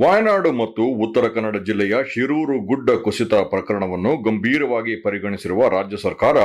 ವಾಯನಾಡು ಮತ್ತು ಉತ್ತರ ಕನ್ನಡ ಜಿಲ್ಲೆಯ ಶಿರೂರು ಗುಡ್ಡ ಕುಸಿತ ಪ್ರಕರಣವನ್ನು ಗಂಭೀರವಾಗಿ ಪರಿಗಣಿಸಿರುವ ರಾಜ್ಯ ಸರ್ಕಾರ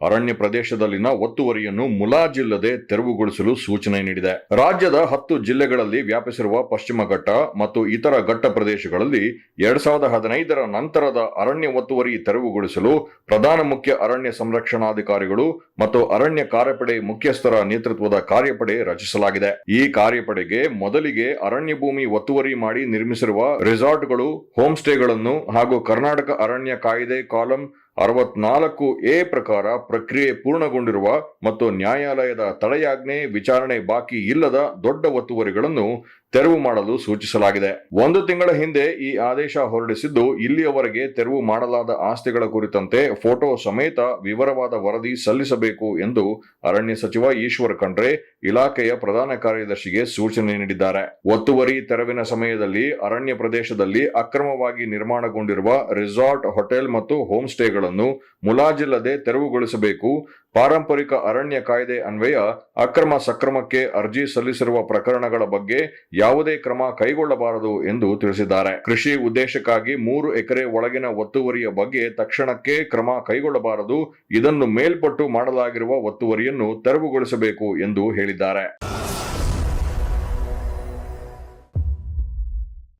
ಅರಣ್ಯ ಪ್ರದೇಶದಲ್ಲಿನ ಒತ್ತುವರಿಯನ್ನು ಮುಲಾಜಿಲ್ಲದೆ ತೆರವುಗೊಳಿಸಲು ಸೂಚನೆ ನೀಡಿದೆ. ರಾಜ್ಯದ ಹತ್ತು ಜಿಲ್ಲೆಗಳಲ್ಲಿ ವ್ಯಾಪಿಸಿರುವ ಪಶ್ಚಿಮ ಘಟ್ಟ ಮತ್ತು ಇತರ ಘಟ್ಟ ಪ್ರದೇಶಗಳಲ್ಲಿ ಎರಡ್ ಸಾವಿರದ ಹದಿನೈದರ ನಂತರದ ಅರಣ್ಯ ಒತ್ತುವರಿ ತೆರವುಗೊಳಿಸಲು ಪ್ರಧಾನ ಮುಖ್ಯ ಅರಣ್ಯ ಸಂರಕ್ಷಣಾಧಿಕಾರಿಗಳು ಮತ್ತು ಅರಣ್ಯ ಕಾರ್ಯಪಡೆ ಮುಖ್ಯಸ್ಥರ ನೇತೃತ್ವದ ಕಾರ್ಯಪಡೆ ರಚಿಸಲಾಗಿದೆ. ಈ ಕಾರ್ಯಪಡೆಗೆ ಮೊದಲಿಗೆ ಅರಣ್ಯ ಭೂಮಿ ಒತ್ತುವರಿ ಮಾಡಿ ನಿರ್ಮಿಸಿರುವ ರೆಸಾರ್ಟ್ಗಳು ಹೋಮ್ ಸ್ಟೇಗಳನ್ನು ಹಾಗೂ ಕರ್ನಾಟಕ ಅರಣ್ಯ ಕಾಯ್ದೆ ಕಾಲಂ ಅರವತ್ನಾಲ್ಕು ಎ ಪ್ರಕಾರ ಪ್ರಕ್ರಿಯೆ ಪೂರ್ಣಗೊಂಡಿರುವ ಮತ್ತು ನ್ಯಾಯಾಲಯದ ತಡೆಯಾಜ್ಞೆ ವಿಚಾರಣೆ ಬಾಕಿ ಇಲ್ಲದ ದೊಡ್ಡ ಒತ್ತುವರಿಗಳನ್ನು ತೆರವು ಮಾಡಲು ಸೂಚಿಸಲಾಗಿದೆ. ಒಂದು ತಿಂಗಳ ಹಿಂದೆ ಈ ಆದೇಶ ಹೊರಡಿಸಿದ್ದು, ಇಲ್ಲಿಯವರೆಗೆ ತೆರವು ಮಾಡಲಾದ ಆಸ್ತಿಗಳ ಕುರಿತಂತೆ ಫೋಟೋ ಸಮೇತ ವಿವರವಾದ ವರದಿ ಸಲ್ಲಿಸಬೇಕು ಎಂದು ಅರಣ್ಯ ಸಚಿವ ಈಶ್ವರ್ ಖಂಡ್ರೆ ಇಲಾಖೆಯ ಪ್ರಧಾನ ಕಾರ್ಯದರ್ಶಿಗೆ ಸೂಚನೆ ನೀಡಿದ್ದಾರೆ. ಒತ್ತುವರಿ ತೆರವಿನ ಸಮಯದಲ್ಲಿ ಅರಣ್ಯ ಪ್ರದೇಶದಲ್ಲಿ ಅಕ್ರಮವಾಗಿ ನಿರ್ಮಾಣಗೊಂಡಿರುವ ರೆಸಾರ್ಟ್, ಹೋಟೆಲ್ ಮತ್ತು ಹೋಮ್ ಸ್ಟೇಗಳನ್ನು ಮುಲಾಜಿಲ್ಲದೆ ತೆರವುಗೊಳಿಸಬೇಕು. ಪಾರಂಪರಿಕ ಅರಣ್ಯ ಕಾಯ್ದೆ ಅನ್ವಯ, ಅಕ್ರಮ ಸಕ್ರಮಕ್ಕೆ ಅರ್ಜಿ ಸಲ್ಲಿಸಿರುವ ಪ್ರಕರಣಗಳ ಬಗ್ಗೆ ಯಾವುದೇ ಕ್ರಮ ಕೈಗೊಳ್ಳಬಾರದು ಎಂದು ತಿಳಿಸಿದ್ದಾರೆ. ಕೃಷಿ ಉದ್ದೇಶಕ್ಕಾಗಿ ಮೂರು ಎಕರೆ ಒಳಗಿನ ಒತ್ತುವರಿಯ ಬಗ್ಗೆ ತಕ್ಷಣಕ್ಕೆ ಕ್ರಮ ಕೈಗೊಳ್ಳಬಾರದು. ಇದನ್ನು ಮೇಲ್ಪಟ್ಟು ಮಾಡಲಾಗಿರುವ ಒತ್ತುವರಿಯನ್ನು ತೆರವುಗೊಳಿಸಬೇಕು ಎಂದು ಹೇಳಿದ್ದಾರೆ.